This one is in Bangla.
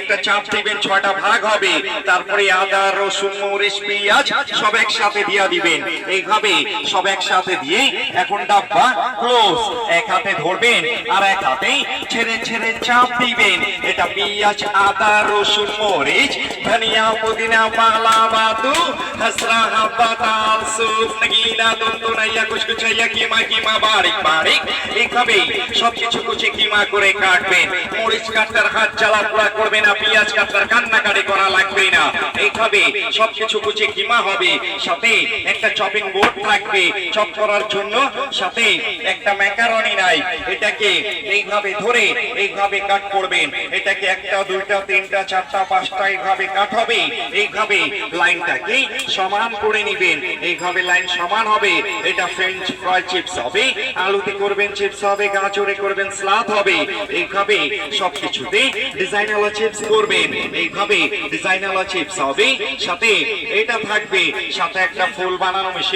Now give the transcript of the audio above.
একটা চাপ দিবেন, ছয়টা ভাগ হবে। তারপরে আদা, রসুন, মরিচ, পেঁয়াজ সব একসাথে দিয়ে দিবেন। এইভাবে সব একসাথে দিয়ে এখন ডাব্বা ক্লোজ এক হাতে ধরবেন আর এক হাতে ছেড়ে ছেড়ে চাপ দিবেন। এটা পেঁয়াজ, আদা, রসুন, মরিচ, ধনিয়া, পুদিনা পালা হসরা, হাব্বা, তাল নগিনা কুচকুচাইয়া, কিমা কিমা, বারিক বারিক। এইভাবে সবকিছু কুচি কিমা করে কাটবেন। মরিচ কাটার হাত জ্বালা পোড়া করবে না, পেঁয়াজ কাটার কান্নাকাটি করা লাগবে না। এইভাবে সবকিছু কুচি কিমা হবে, সাথে একটা চপিং বোর্ড থাকবে। চপ করার জন্য সাথে একটা ম্যাকারনি নাই, এটাকে এইভাবে ধরে এইভাবে কাট করবেন। এটাকে একটা, দুইটা, তিনটা, চারটা, পাঁচটা এইভাবে কাট হবে। এইভাবে লাইনটাকে সমান করে নিবেন। এইভাবে লাইন সমান হবে। এটা ফ্রেঞ্চ ফ্রাই চিপস হবে। আলুতে করবেন চিপস হবে, গাজরে করবেন স্লাদ হবে। এইভাবে সবকিছুতে ডিজাইনালা চিপস করবেন। এইভাবে ডিজাইনালা চিপস হবে। সাথে এটা থাকবে। সাথে একটা ফুল বানানো মেশিন